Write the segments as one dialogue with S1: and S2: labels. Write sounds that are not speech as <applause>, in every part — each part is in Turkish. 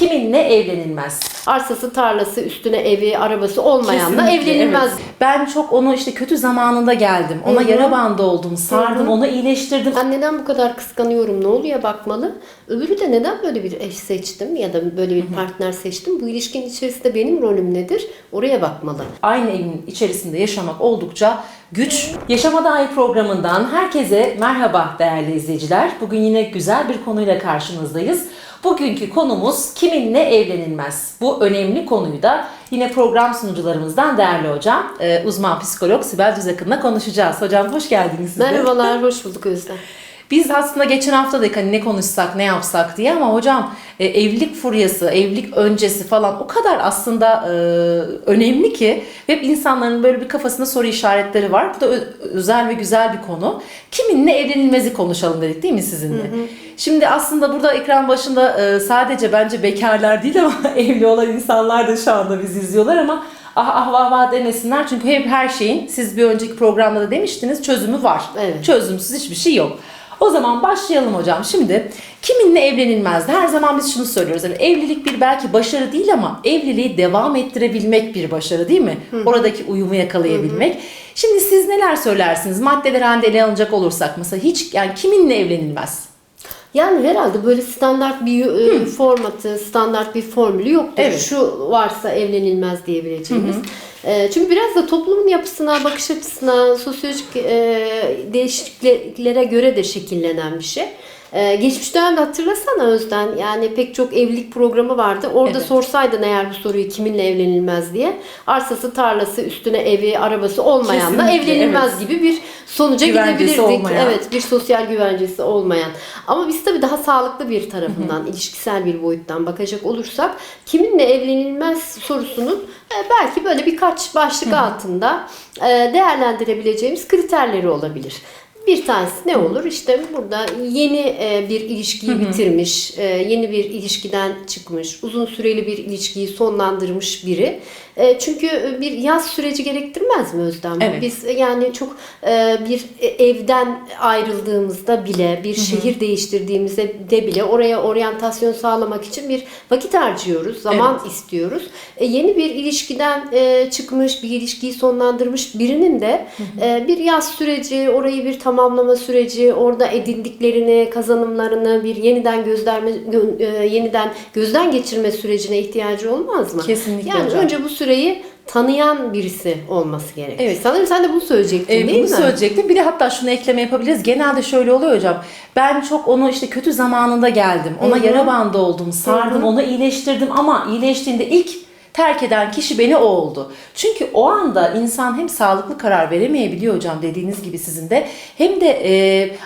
S1: kiminle evlenilmez?
S2: Arsası, tarlası, üstüne evi, arabası olmayanla
S1: Kesinlikle,
S2: evlenilmez.
S1: evet. Ben çok onu işte kötü zamanında geldim. Ona yara bandı oldum, sardım, onu iyileştirdim.
S2: Ben neden bu kadar kıskanıyorum, ne oluyor bakmalı. Öbürü de neden böyle bir eş seçtim ya da böyle bir partner seçtim. Bu ilişkinin içerisinde benim rolüm nedir? Oraya bakmalı.
S1: Aynı evin içerisinde yaşamak oldukça güç. Yaşama Dair programından herkese merhaba değerli izleyiciler. Bugün yine güzel bir konuyla karşınızdayız. Bugünkü konumuz kiminle evlenilmez? Bu önemli konuyu da yine program sunucularımızdan değerli hocam, e, uzman psikolog Sibel Düzakın'la konuşacağız. Hocam hoş geldiniz.
S2: Merhabalar, hoş bulduk Özlem.
S1: Biz aslında geçen hafta dedik hani ne konuşsak, ne yapsak diye ama hocam e, evlilik furyası, evlilik öncesi falan o kadar aslında e, önemli ki hep insanların böyle bir kafasında soru işaretleri var. Bu da özel ve güzel bir konu. Kiminle evlenilmezi konuşalım dedik değil mi sizinle? Şimdi aslında burada ekran başında e, sadece bence bekarlar değil ama <laughs> evli olan insanlar da şu anda bizi izliyorlar ama ah ah vah vah demesinler çünkü hep her şeyin siz bir önceki programda da demiştiniz çözümü var.
S2: Evet.
S1: Çözümsüz hiçbir şey yok. O zaman başlayalım hocam. Şimdi kiminle evlenilmezdi? Her zaman biz şunu söylüyoruz. Yani evlilik bir belki başarı değil ama evliliği devam ettirebilmek bir başarı değil mi? Oradaki uyumu yakalayabilmek. Şimdi siz neler söylersiniz? Maddeler halinde ele alınacak olursak mesela hiç yani kiminle evlenilmez?
S2: Yani herhalde böyle standart bir e, formatı, standart bir formülü yoktur.
S1: Evet.
S2: Şu varsa evlenilmez diyebileceğimiz. E, çünkü biraz da toplumun yapısına, bakış açısına, sosyolojik e, değişikliklere göre de şekillenen bir şey. E, geçmişten de hatırlasana Özden yani pek çok evlilik programı vardı. Orada
S1: Evet.
S2: sorsaydın eğer bu soruyu kiminle evlenilmez diye arsası, tarlası, üstüne evi, arabası olmayanla
S1: Kesinlikle,
S2: evlenilmez gibi bir sonuca
S1: Güvencesi
S2: gidebilirdik.
S1: olmayan.
S2: Evet bir sosyal güvencesi olmayan. Ama biz tabii daha sağlıklı bir tarafından, ilişkisel bir boyuttan bakacak olursak kiminle evlenilmez sorusunun e, belki böyle birkaç başlık altında e, değerlendirebileceğimiz kriterleri olabilir. Bir tanesi ne olur? İşte burada yeni e, bir ilişkiyi bitirmiş, e, yeni bir ilişkiden çıkmış, uzun süreli bir ilişkiyi sonlandırmış biri. E, Çünkü bir yaz süreci gerektirmez mi Özlem?
S1: Evet.
S2: Biz yani çok e, bir evden ayrıldığımızda bile, bir şehir değiştirdiğimizde de bile oraya oryantasyon sağlamak için bir vakit harcıyoruz, zaman istiyoruz. E, yeni bir ilişkiden e, çıkmış, bir ilişkiyi sonlandırmış birinin de e, bir yaz süreci, orayı bir tamamlama süreci, orada edindiklerini, kazanımlarını bir yeniden gözlerme, gö- e, yeniden gözden geçirme sürecine ihtiyacı olmaz mı?
S1: Kesinlikle
S2: Yani
S1: hocam.
S2: önce bu süreyi tanıyan birisi olması gerekir.
S1: Evet.
S2: Sanırım sen de bunu söyleyecektin
S1: E,
S2: değil
S1: bunu
S2: mi?
S1: söyleyecektim. Bir de hatta şunu ekleme yapabiliriz. Genelde şöyle oluyor hocam. Ben çok onu işte kötü zamanında geldim. Ona yara bandı oldum, sardım, onu iyileştirdim ama iyileştiğinde ilk terk eden kişi beni o oldu. Çünkü o anda insan hem sağlıklı karar veremeyebiliyor hocam dediğiniz gibi sizin de hem de e,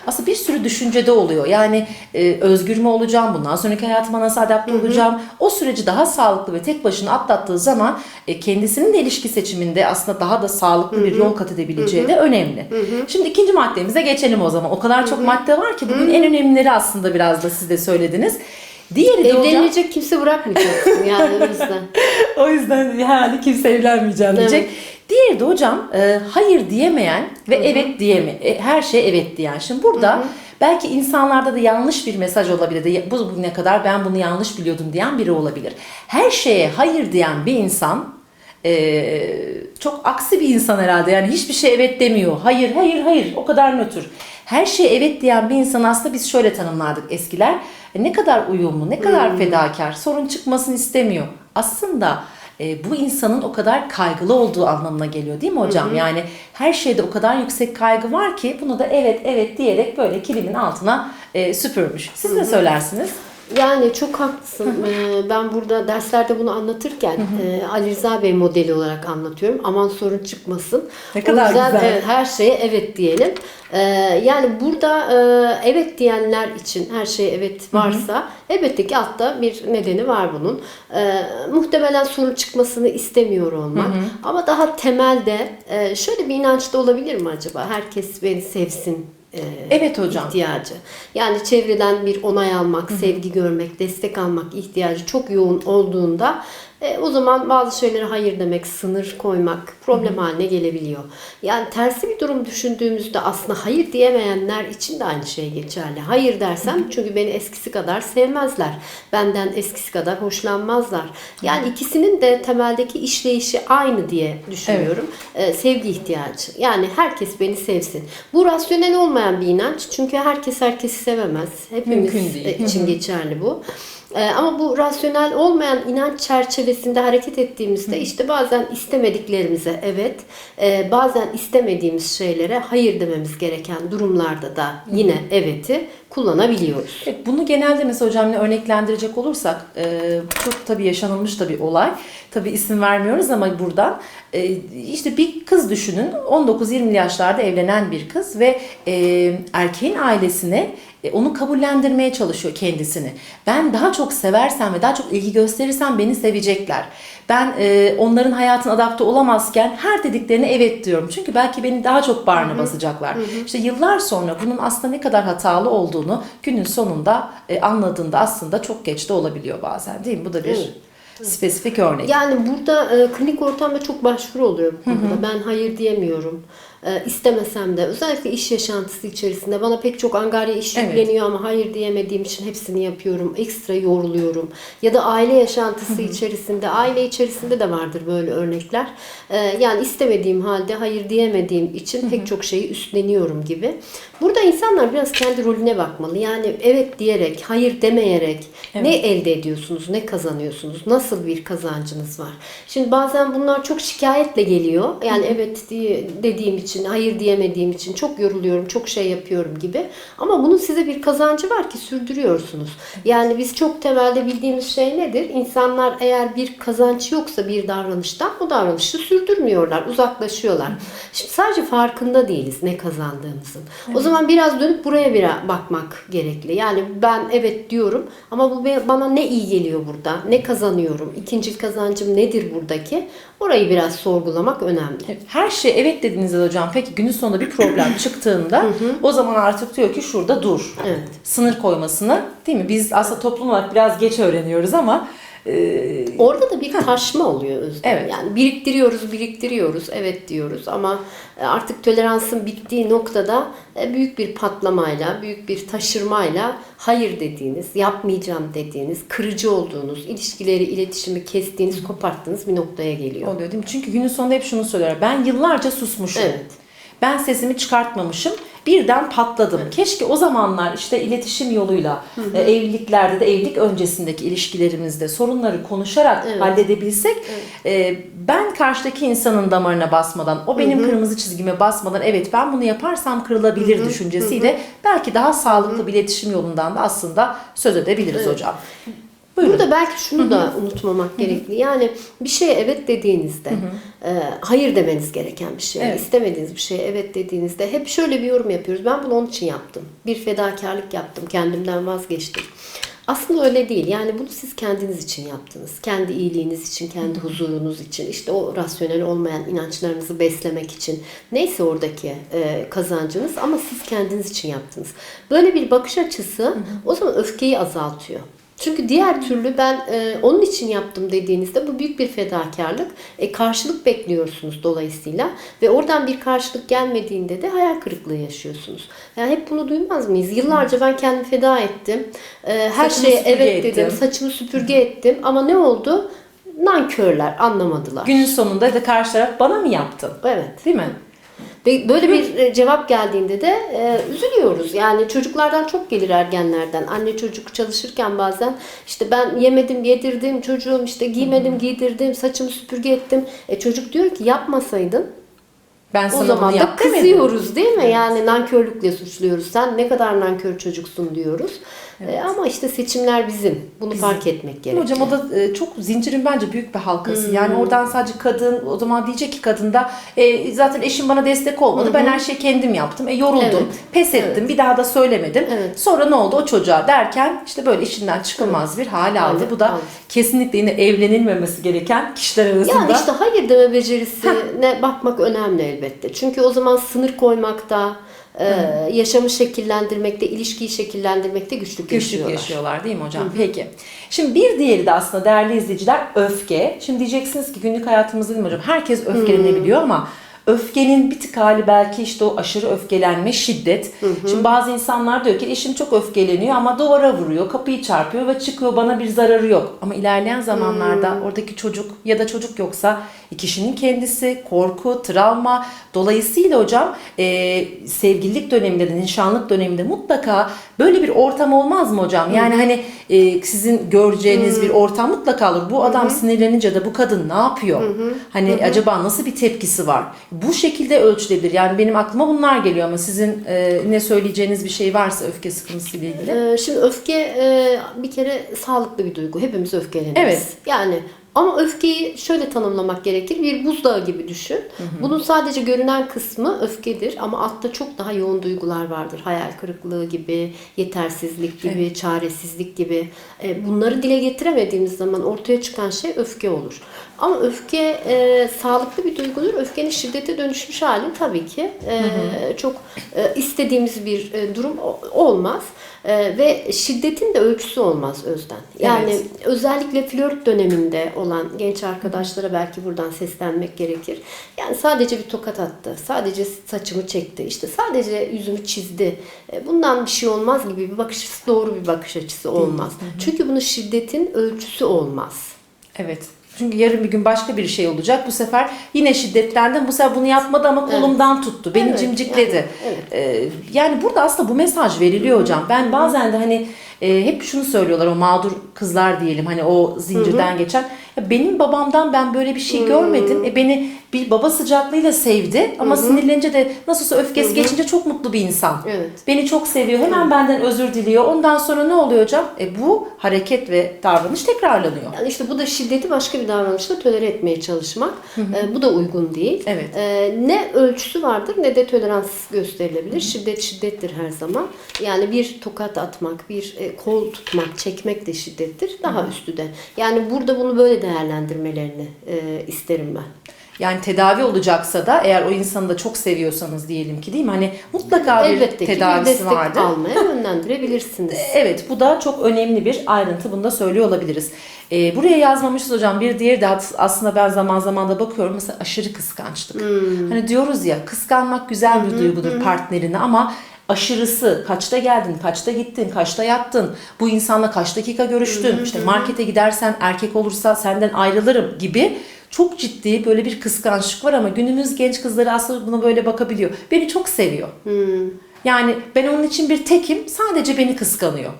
S1: aslında bir sürü düşüncede oluyor. Yani e, özgür mü olacağım, bundan sonraki hayatıma nasıl adapte olacağım? O süreci daha sağlıklı ve tek başına atlattığı zaman e, kendisinin de ilişki seçiminde aslında daha da sağlıklı bir yol kat edebileceği de önemli. Şimdi ikinci maddemize geçelim o zaman. O kadar çok madde var ki bugün en önemlileri aslında biraz da siz de söylediniz. Diğeri de hocam,
S2: Evlenilecek kimse bırakmayacaksın yani o yüzden. <laughs>
S1: o yüzden herhalde kimse evlenmeyeceğim diyecek. Diğeri de hocam e, hayır diyemeyen ve evet diyeme e, her şeye evet diyen. Şimdi burada belki insanlarda da yanlış bir mesaj olabilir. De, bu bugüne kadar ben bunu yanlış biliyordum diyen biri olabilir. Her şeye hayır diyen bir insan e, çok aksi bir insan herhalde. Yani hiçbir şey evet demiyor. Hayır, hayır, hayır. O kadar nötr. Her şeye evet diyen bir insan aslında biz şöyle tanımlardık eskiler. E, ne kadar uyumlu, ne kadar fedakar, sorun çıkmasını istemiyor. Aslında e, bu insanın o kadar kaygılı olduğu anlamına geliyor değil mi hocam? Yani her şeyde o kadar yüksek kaygı var ki bunu da evet evet diyerek böyle kilimin altına e, süpürmüş. Siz ne söylersiniz?
S2: Yani çok haklısın. Ee, ben burada derslerde bunu anlatırken e, Ali Rıza Bey modeli olarak anlatıyorum. Aman sorun çıkmasın.
S1: Ne kadar
S2: o yüzden
S1: güzel.
S2: evet, her şeye evet diyelim. Ee, yani burada e, evet diyenler için her şeye evet varsa elbette ki altta bir nedeni var bunun. Ee, muhtemelen sorun çıkmasını istemiyor olmak. Ama daha temelde e, şöyle bir inanç da olabilir mi acaba? Herkes beni sevsin e,
S1: Evet hocam.
S2: ihtiyacı. Yani çevreden bir onay almak, sevgi görmek, destek almak ihtiyacı çok yoğun olduğunda E, o zaman bazı şeylere hayır demek, sınır koymak problem haline gelebiliyor. Yani tersi bir durum düşündüğümüzde aslında hayır diyemeyenler için de aynı şey geçerli. Hayır dersem çünkü beni eskisi kadar sevmezler. Benden eskisi kadar hoşlanmazlar. Yani ikisinin de temeldeki işleyişi aynı diye düşünüyorum. E, sevgi ihtiyacı. Yani herkes beni sevsin. Bu rasyonel olmayan bir inanç. Çünkü herkes herkesi sevemez. Hepimiz e, için geçerli bu. Ee, ama bu rasyonel olmayan inanç çerçevesinde hareket ettiğimizde işte bazen istemediklerimize evet, e, bazen istemediğimiz şeylere hayır dememiz gereken durumlarda da yine evet'i kullanabiliyoruz.
S1: Evet, bunu genelde mesela hocamla örneklendirecek olursak e, çok tabii yaşanılmış da bir olay. Tabii isim vermiyoruz ama buradan e, işte bir kız düşünün 19-20 yaşlarda evlenen bir kız ve e, erkeğin ailesine e, onu kabullendirmeye çalışıyor kendisini. Ben daha çok seversem ve daha çok ilgi gösterirsem beni sevecekler. Ben e, onların hayatına adapte olamazken her dediklerine evet diyorum. Çünkü belki beni daha çok bağrına basacaklar. İşte yıllar sonra bunun aslında ne kadar hatalı olduğunu günün sonunda e, anladığında aslında çok geç de olabiliyor bazen değil mi? Bu da bir spesifik örnek.
S2: Yani burada e, klinik ortamda çok başvuru oluyor bu konuda. Ben hayır diyemiyorum. E, istemesem de özellikle iş yaşantısı içerisinde bana pek çok angarya iş
S1: Evet.
S2: yükleniyor ama hayır diyemediğim için hepsini yapıyorum. Ekstra yoruluyorum. Ya da aile yaşantısı içerisinde, aile içerisinde de vardır böyle örnekler. E, yani istemediğim halde hayır diyemediğim için pek çok şeyi üstleniyorum gibi. Burada insanlar biraz kendi rolüne bakmalı. Yani evet diyerek, hayır demeyerek ne elde ediyorsunuz, ne kazanıyorsunuz, nasıl bir kazancınız var? Şimdi bazen bunlar çok şikayetle geliyor. Yani evet diye, dediğim için, hayır diyemediğim için çok yoruluyorum, çok şey yapıyorum gibi. Ama bunun size bir kazancı var ki sürdürüyorsunuz. Yani biz çok temelde bildiğimiz şey nedir? İnsanlar eğer bir kazanç yoksa bir davranıştan o davranışı sürdürmüyorlar, uzaklaşıyorlar. Şimdi sadece farkında değiliz ne kazandığımızın. O zaman biraz dönüp buraya bir bakmak gerekli. Yani ben evet diyorum ama bu bana ne iyi geliyor burada? Ne kazanıyorum? İkinci kazancım nedir buradaki? Orayı biraz sorgulamak önemli.
S1: Her şey evet dediğinizde hocam peki günün sonunda bir problem <clears throat> çıktığında o zaman artık diyor ki şurada dur.
S2: Evet.
S1: Sınır koymasını değil mi? Biz aslında toplum olarak biraz geç öğreniyoruz ama e,
S2: Orada da bir taşma oluyor Özlem.
S1: Evet.
S2: Yani biriktiriyoruz, biriktiriyoruz, evet diyoruz ama e, artık toleransın bittiği noktada e, büyük bir patlamayla, büyük bir taşırmayla hayır dediğiniz, yapmayacağım dediğiniz, kırıcı olduğunuz, ilişkileri, iletişimi kestiğiniz, koparttığınız bir noktaya geliyor.
S1: oluyor değil mi? Çünkü günün sonunda hep şunu söylüyorlar. Ben yıllarca susmuşum.
S2: Evet.
S1: Ben sesimi çıkartmamışım. Birden patladım. Keşke o zamanlar işte iletişim yoluyla e, evliliklerde de evlilik öncesindeki ilişkilerimizde sorunları konuşarak
S2: Evet.
S1: halledebilsek e, ben karşıdaki insanın damarına basmadan o benim kırmızı çizgime basmadan evet ben bunu yaparsam kırılabilir düşüncesiyle belki daha sağlıklı bir iletişim yolundan da aslında söz edebiliriz hocam. Buyurun.
S2: Burada belki şunu da unutmamak gerekli. Yani bir şeye evet dediğinizde, e, hayır demeniz gereken bir şey,
S1: Evet.
S2: istemediğiniz bir şeye evet dediğinizde hep şöyle bir yorum yapıyoruz. Ben bunu onun için yaptım. Bir fedakarlık yaptım, kendimden vazgeçtim. Aslında öyle değil. Yani bunu siz kendiniz için yaptınız. Kendi iyiliğiniz için, kendi huzurunuz için, işte o rasyonel olmayan inançlarınızı beslemek için. Neyse oradaki e, kazancınız ama siz kendiniz için yaptınız. Böyle bir bakış açısı o zaman öfkeyi azaltıyor. Çünkü diğer türlü ben e, onun için yaptım dediğinizde bu büyük bir fedakarlık. E, karşılık bekliyorsunuz dolayısıyla ve oradan bir karşılık gelmediğinde de hayal kırıklığı yaşıyorsunuz. Yani hep bunu duymaz mıyız? Yıllarca ben kendimi feda ettim. E, her
S1: Saçımı
S2: şeye evet dedim.
S1: ettim.
S2: Saçımı süpürge ettim ama ne oldu? Nankörler anlamadılar.
S1: Günün sonunda da karşı taraf bana mı yaptın?
S2: Evet.
S1: Değil mi?
S2: Ve böyle bir e, cevap geldiğinde de e, üzülüyoruz. Yani çocuklardan çok gelir ergenlerden. Anne çocuk çalışırken bazen işte ben yemedim, yedirdim, çocuğum işte giymedim, giydirdim, saçımı süpürge ettim. E, çocuk diyor ki yapmasaydın
S1: Ben
S2: o zaman da kızıyoruz değil mi? Yani nankörlükle suçluyoruz. Sen ne kadar nankör çocuksun diyoruz. E, ama işte seçimler bizim. Bunu fark etmek gerekiyor.
S1: Hocam o da e, çok zincirin bence büyük bir halkası.
S2: Hmm.
S1: Yani oradan sadece kadın o zaman diyecek ki kadın da e, zaten eşim bana destek olmadı. Ben her şeyi kendim yaptım. E, yoruldum.
S2: Evet.
S1: Pes ettim. Bir daha da söylemedim.
S2: Evet.
S1: Sonra ne oldu o çocuğa derken işte böyle işinden çıkılmaz bir hale aldı.
S2: Evet,
S1: Bu da
S2: aldı.
S1: kesinlikle yine evlenilmemesi gereken kişiler arasında.
S2: Yani işte hayır deme becerisine bakmak önemli elbette. Çünkü o zaman sınır koymakta, e, yaşamı şekillendirmekte, ilişkiyi şekillendirmekte güçlük,
S1: Güçlük
S2: yaşıyorlar.
S1: yaşıyorlar değil mi hocam? Peki. Şimdi bir diğeri de aslında değerli izleyiciler öfke. Şimdi diyeceksiniz ki günlük hayatımızda değil mi hocam? Herkes öfkelenebiliyor ama öfkenin bir tık hali belki işte o aşırı öfkelenme, şiddet. Şimdi bazı insanlar diyor ki eşim çok öfkeleniyor ama duvara vuruyor, kapıyı çarpıyor ve çıkıyor bana bir zararı yok. Ama ilerleyen zamanlarda oradaki çocuk ya da çocuk yoksa kişinin kendisi, korku, travma dolayısıyla hocam e, sevgililik döneminde de nişanlık döneminde mutlaka böyle bir ortam olmaz mı hocam? Yani hani e, sizin göreceğiniz bir ortam mutlaka olur. Bu adam sinirlenince de bu kadın ne yapıyor? Hani acaba nasıl bir tepkisi var? Bu şekilde ölçülebilir. Yani benim aklıma bunlar geliyor ama sizin e, ne söyleyeceğiniz bir şey varsa öfke sıkıntısı ile ilgili.
S2: Ee, Şimdi öfke e, bir kere sağlıklı bir duygu. Hepimiz öfkeleniriz.
S1: Evet.
S2: Yani ama öfkeyi şöyle tanımlamak gerekir. Bir buzdağı gibi düşün. Bunun sadece görünen kısmı öfkedir ama altta çok daha yoğun duygular vardır. Hayal kırıklığı gibi, yetersizlik gibi, çaresizlik gibi. E, Bunları dile getiremediğimiz zaman ortaya çıkan şey öfke olur. Ama öfke e, sağlıklı bir duygudur. Öfkenin şiddete dönüşmüş hali tabii ki e, çok e, istediğimiz bir e, durum olmaz. E, ve şiddetin de ölçüsü olmaz özden. Yani
S1: Evet.
S2: özellikle flört döneminde olan genç arkadaşlara belki buradan seslenmek gerekir. Yani sadece bir tokat attı, sadece saçımı çekti, işte sadece yüzümü çizdi. E, Bundan bir şey olmaz gibi bir bakış açısı doğru bir bakış açısı olmaz. Çünkü bunun şiddetin ölçüsü olmaz.
S1: Evet. Çünkü yarın bir gün başka bir şey olacak. Bu sefer yine şiddetlendim. Bu sefer bunu yapmadı ama kolumdan tuttu. Beni
S2: Evet,
S1: cimcikledi.
S2: yani, evet.
S1: Ee, yani burada aslında bu mesaj veriliyor hocam. Ben bazen de hani e, hep şunu söylüyorlar o mağdur kızlar diyelim hani o zincirden geçen. Ya benim babamdan ben böyle bir şey görmedim. E beni bir baba sıcaklığıyla sevdi ama sinirlenince de nasılsa öfkesi geçince çok mutlu bir insan.
S2: Evet.
S1: Beni çok seviyor. Hemen benden özür diliyor. Ondan sonra ne oluyor hocam? E bu hareket ve davranış tekrarlanıyor.
S2: Yani işte bu da şiddeti başka bir davranışla tolere etmeye çalışmak. E, bu da uygun değil.
S1: Evet.
S2: E, ne ölçüsü vardır ne de tolerans gösterilebilir. Şiddet şiddettir her zaman. Yani bir tokat atmak, bir e, kol tutmak, çekmek de şiddettir. Daha üstü de. Yani burada bunu böyle değerlendirmelerini e, isterim ben.
S1: Yani tedavi olacaksa da eğer o insanı da çok seviyorsanız diyelim ki değil mi? Hani mutlaka bir
S2: Elbette ki bir
S1: tedavisi
S2: destek
S1: vardır.
S2: almaya yönlendirebilirsiniz. <laughs>
S1: Evet bu da çok önemli bir ayrıntı. Bunu da söylüyor olabiliriz. Ee, buraya yazmamışız hocam. Bir diğeri de as- aslında ben zaman zaman da bakıyorum. Mesela aşırı kıskançlık.
S2: Hmm.
S1: Hani diyoruz ya kıskanmak güzel bir duygudur partnerini ama aşırısı kaçta geldin, kaçta gittin, kaçta yattın, bu insanla kaç dakika görüştün, işte markete gidersen erkek olursa senden ayrılırım gibi çok ciddi böyle bir kıskançlık var ama günümüz genç kızları aslında buna böyle bakabiliyor. Beni çok seviyor. Yani ben onun için bir tekim sadece beni kıskanıyor.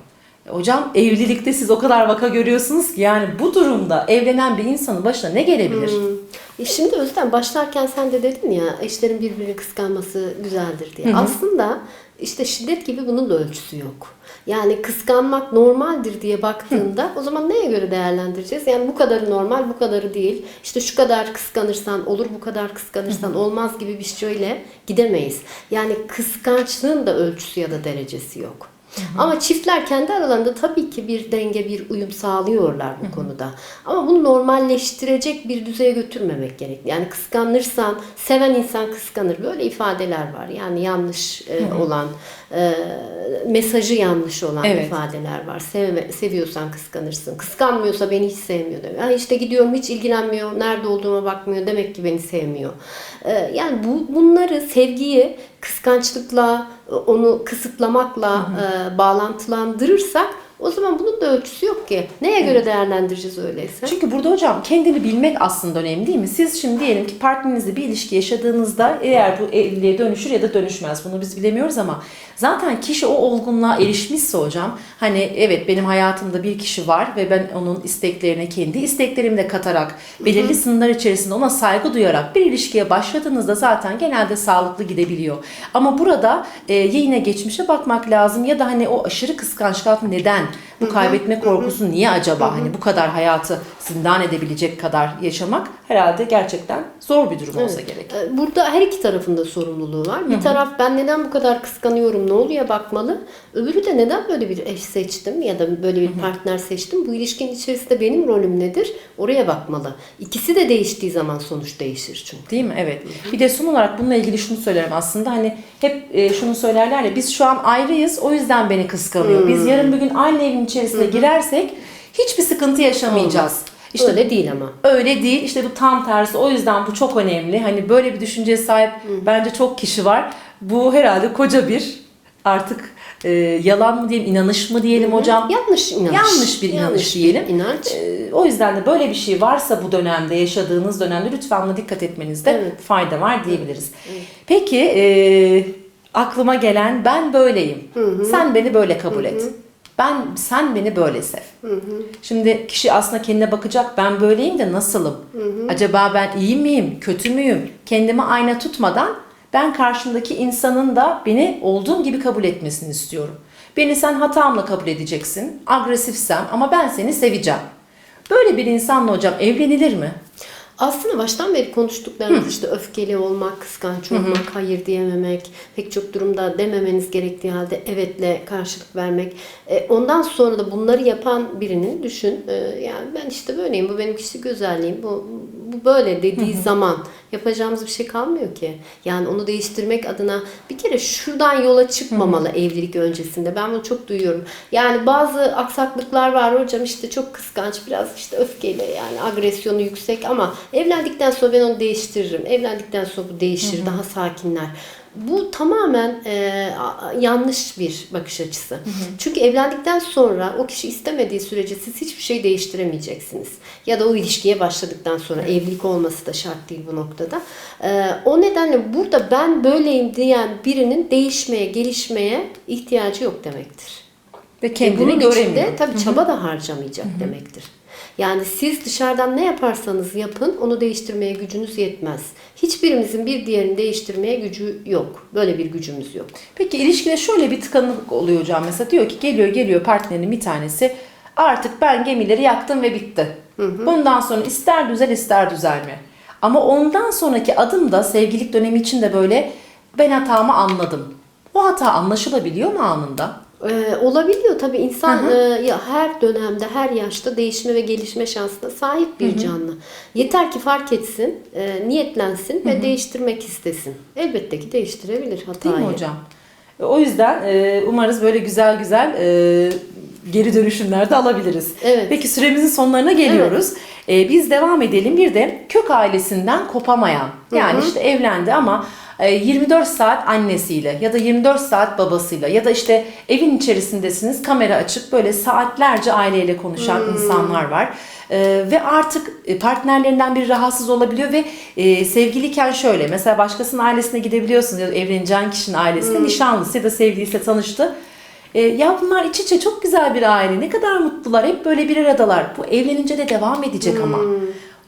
S1: Hocam evlilikte siz o kadar vaka görüyorsunuz ki yani bu durumda evlenen bir insanın başına ne gelebilir?
S2: E Şimdi Özlem başlarken sen de dedin ya eşlerin birbirini kıskanması güzeldir diye. Aslında işte şiddet gibi bunun da ölçüsü yok. Yani kıskanmak normaldir diye baktığında o zaman neye göre değerlendireceğiz? Yani bu kadarı normal, bu kadarı değil. İşte şu kadar kıskanırsan olur, bu kadar kıskanırsan olmaz gibi bir şeyle gidemeyiz. Yani kıskançlığın da ölçüsü ya da derecesi yok. Ama çiftler kendi aralarında tabii ki bir denge, bir uyum sağlıyorlar bu konuda. Ama bunu normalleştirecek bir düzeye götürmemek gerek. Yani kıskanırsan, seven insan kıskanır. Böyle ifadeler var. Yani yanlış e, olan, e, mesajı yanlış olan
S1: Evet.
S2: ifadeler var. Sevme, seviyorsan kıskanırsın. Kıskanmıyorsa beni hiç sevmiyor demek. Ha işte gidiyorum hiç ilgilenmiyor, nerede olduğuma bakmıyor. Demek ki beni sevmiyor. E, yani bu bunları sevgiyi kıskançlıkla, onu kısıtlamakla e, bağlantılandırırsak o zaman bunun da ölçüsü yok ki. Neye göre değerlendireceğiz öyleyse?
S1: Çünkü burada hocam kendini bilmek aslında önemli değil mi? Siz şimdi diyelim ki partnerinizle bir ilişki yaşadığınızda eğer bu evliliğe dönüşür ya da dönüşmez bunu biz bilemiyoruz ama zaten kişi o olgunluğa erişmişse hocam hani evet benim hayatımda bir kişi var ve ben onun isteklerine kendi isteklerimi de katarak belirli sınırlar içerisinde ona saygı duyarak bir ilişkiye başladığınızda zaten genelde sağlıklı gidebiliyor. Ama burada e, yine geçmişe bakmak lazım ya da hani o aşırı kıskançlık neden Bu kaybetme korkusu niye acaba? Hani bu kadar hayatı zindan edebilecek kadar yaşamak herhalde gerçekten zor bir durum olsa gerek.
S2: Ee, Burada her iki tarafında sorumluluğu var. Bir taraf ben neden bu kadar kıskanıyorum, ne oluyor bakmalı. Öbürü de neden böyle bir eş seçtim ya da böyle bir partner seçtim. Bu ilişkinin içerisinde benim rolüm nedir? Oraya bakmalı. İkisi de değiştiği zaman sonuç değişir çünkü.
S1: Değil mi? Evet. Bir de son olarak bununla ilgili şunu söylerim aslında. Hani hep e, şunu söylerler ya biz şu an ayrıyız o yüzden beni kıskanıyor. Biz yarın bir gün aynı evin içerisine girersek hiçbir sıkıntı yaşamayacağız. İşte
S2: Öyle değil ama.
S1: Öyle değil. İşte bu tam tersi. O yüzden bu çok önemli. Hani böyle bir düşünceye sahip bence çok kişi var. Bu herhalde koca bir artık e, yalan mı diyelim, inanış mı diyelim hocam?
S2: Yanlış inanç.
S1: Yanlış bir inanış diyelim.
S2: inanç.
S1: E, o yüzden de böyle bir şey varsa bu dönemde, yaşadığınız dönemde lütfen buna dikkat etmenizde
S2: Evet.
S1: fayda var diyebiliriz. Peki e, aklıma gelen ben böyleyim. Sen beni böyle kabul et. Ben sen beni böyle sev. Şimdi kişi aslında kendine bakacak ben böyleyim de nasılım? Acaba ben iyi miyim, kötü müyüm? Kendimi ayna tutmadan ben karşımdaki insanın da beni olduğum gibi kabul etmesini istiyorum. Beni sen hatamla kabul edeceksin, agresifsem ama ben seni seveceğim. Böyle bir insanla hocam evlenilir mi?
S2: Aslında baştan beri konuştuklarımız işte öfkeli olmak, kıskanç olmak, hayır diyememek, pek çok durumda dememeniz gerektiği halde evetle karşılık vermek. E, ondan sonra da bunları yapan birinin düşün, e, yani ben işte böyleyim, bu benim kişilik özelliğim, bu, bu böyle dediği zaman yapacağımız bir şey kalmıyor ki. Yani onu değiştirmek adına bir kere şuradan yola çıkmamalı evlilik öncesinde. Ben bunu çok duyuyorum. Yani bazı aksaklıklar var hocam işte çok kıskanç, biraz işte öfkeli yani agresyonu yüksek ama evlendikten sonra ben onu değiştiririm. Evlendikten sonra bu değişir, daha sakinler. Bu tamamen e, yanlış bir bakış açısı. Çünkü evlendikten sonra o kişi istemediği sürece siz hiçbir şey değiştiremeyeceksiniz. Ya da o ilişkiye başladıktan sonra evlilik olması da şart değil bu noktada. E, o nedenle burada ben böyleyim diyen birinin değişmeye, gelişmeye ihtiyacı yok demektir.
S1: Ve kendini
S2: bunun
S1: göremiyor.
S2: içinde tabii çaba da harcamayacak demektir. Yani siz dışarıdan ne yaparsanız yapın onu değiştirmeye gücünüz yetmez. Hiçbirimizin bir diğerini değiştirmeye gücü yok. Böyle bir gücümüz yok.
S1: Peki ilişkide şöyle bir tıkanıklık oluyor hocam. Mesela diyor ki geliyor geliyor partnerinin bir tanesi artık ben gemileri yaktım ve bitti. Bundan sonra ister düzel ister düzelme. Ama ondan sonraki adımda sevgililik dönemi için de böyle ben hatamı anladım. O hata anlaşılabiliyor mu anında?
S2: Ee, olabiliyor tabii insan e, ya her dönemde her yaşta değişme ve gelişme şansına sahip bir canlı. Yeter ki fark etsin, e, niyetlensin ve değiştirmek istesin. Elbette ki değiştirebilir hatayı.
S1: Değil mi hocam? O yüzden e, umarız böyle güzel güzel e, geri dönüşümler de alabiliriz.
S2: Evet.
S1: Peki süremizin sonlarına geliyoruz. E, biz devam edelim. Bir de kök ailesinden kopamayan. Yani işte evlendi ama e, 24 saat annesiyle ya da 24 saat babasıyla ya da işte evin içerisindesiniz kamera açık böyle saatlerce aileyle konuşan insanlar var. E, ve artık e, partnerlerinden biri rahatsız olabiliyor ve e, sevgiliyken şöyle mesela başkasının ailesine gidebiliyorsunuz ya da evleneceğin kişinin ailesine nişanlısı ya da sevgilisiyle tanıştı. E, ya bunlar iç içe çok güzel bir aile. Ne kadar mutlular. Hep böyle bir aradalar. Bu evlenince de devam edecek ama.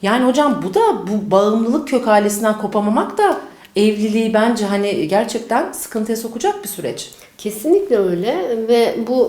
S1: Yani hocam bu da bu bağımlılık kök ailesinden kopamamak da evliliği bence hani gerçekten sıkıntıya sokacak bir süreç.
S2: Kesinlikle öyle ve bu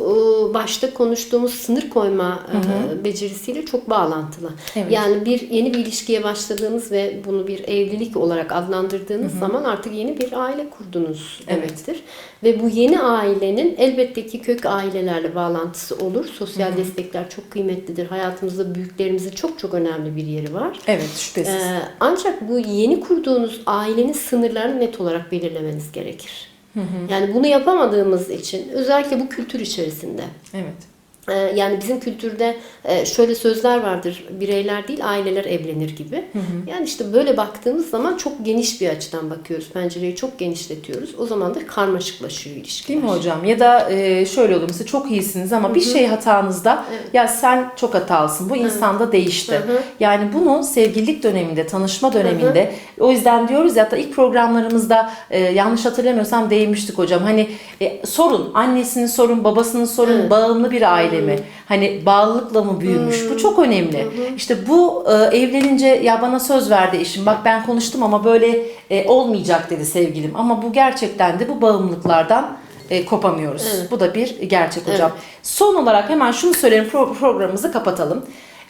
S2: e, başta konuştuğumuz sınır koyma e, becerisiyle çok bağlantılı.
S1: Evet.
S2: Yani bir yeni bir ilişkiye başladığınız ve bunu bir evlilik olarak adlandırdığınız zaman artık yeni bir aile kurdunuz
S1: Evet.
S2: demektir. Ve bu yeni ailenin elbette ki kök ailelerle bağlantısı olur. Sosyal destekler çok kıymetlidir. Hayatımızda büyüklerimizin çok çok önemli bir yeri var.
S1: Evet şüphesiz.
S2: Ee, ancak bu yeni kurduğunuz ailenin sınırlarını net olarak belirlemeniz gerekir. Yani bunu yapamadığımız için özellikle bu kültür içerisinde
S1: evet.
S2: e, yani bizim kültürde e, şöyle sözler vardır. Bireyler değil aileler evlenir gibi. Yani işte böyle baktığımız zaman çok geniş bir açıdan bakıyoruz. Pencereyi çok genişletiyoruz. O zaman da karmaşıklaşıyor ilişkiler.
S1: Değil mi hocam? Ya da e, şöyle olur mesela çok iyisiniz ama bir şey hatanızda ya sen çok hatalısın. Bu insan da değişti. Yani bunu sevgililik döneminde, tanışma döneminde o yüzden diyoruz ya da ilk programlarımızda e, yanlış hatırlamıyorsam değinmiştik hocam. Hani e, sorun, annesinin sorun, babasının sorun, bağımlı bir aile mi? Hani bağlılıkla mı büyümüş? Bu çok önemli. İşte bu e, evlenince ya bana söz verdi eşim. Bak ben konuştum ama böyle e, olmayacak dedi sevgilim. Ama bu gerçekten de bu bağımlılıklardan e, kopamıyoruz.
S2: Evet.
S1: Bu da bir gerçek hocam. Son olarak hemen şunu söyleyeyim pro- programımızı kapatalım.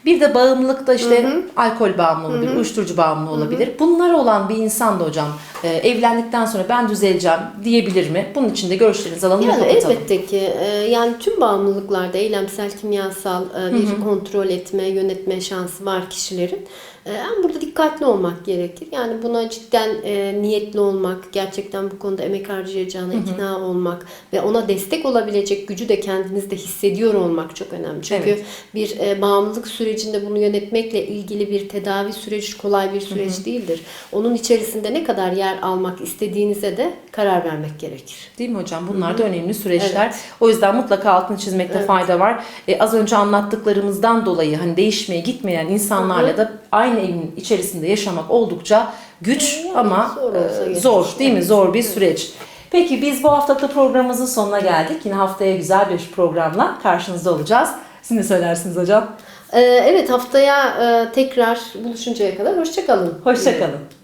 S1: Bir de bağımlılıkta işte alkol bağımlı olabilir, uyuşturucu bağımlı olabilir. Bunlar olan bir insan da hocam e, evlendikten sonra ben düzeleceğim diyebilir mi? Bunun için de görüşlerinizi alalım
S2: Yani
S1: ve kapatalım.
S2: elbette ki e, yani tüm bağımlılıklarda eylemsel kimyasal e, bir kontrol etme, yönetme şansı var kişilerin. E, Ama burada dikkatli olmak gerekir. Yani buna cidden e, niyetli olmak, gerçekten bu konuda emek harcayacağına ikna olmak ve ona destek olabilecek gücü de kendinizde hissediyor olmak çok önemli. Çünkü
S1: Evet.
S2: bir e, bağımlılık sürecinde bunu yönetmekle ilgili bir tedavi süreci kolay bir süreç değildir. Onun içerisinde ne kadar yer almak istediğinize de karar vermek gerekir.
S1: Değil mi hocam? Bunlar da önemli süreçler. O yüzden mutlaka altını çizmekte fayda var. E, az önce anlattıklarımızdan dolayı hani değişmeye gitmeyen insanlarla da aynı evin içerisinde yaşamak oldukça güç
S2: Yani
S1: ama
S2: zor
S1: e, zor değil mi? Zor bir süreç. Peki biz bu haftalıkta programımızın sonuna geldik. Yine haftaya güzel bir programla karşınızda olacağız. Siz ne söylersiniz hocam?
S2: Ee, evet haftaya e, tekrar buluşuncaya kadar hoşçakalın.
S1: Hoşçakalın.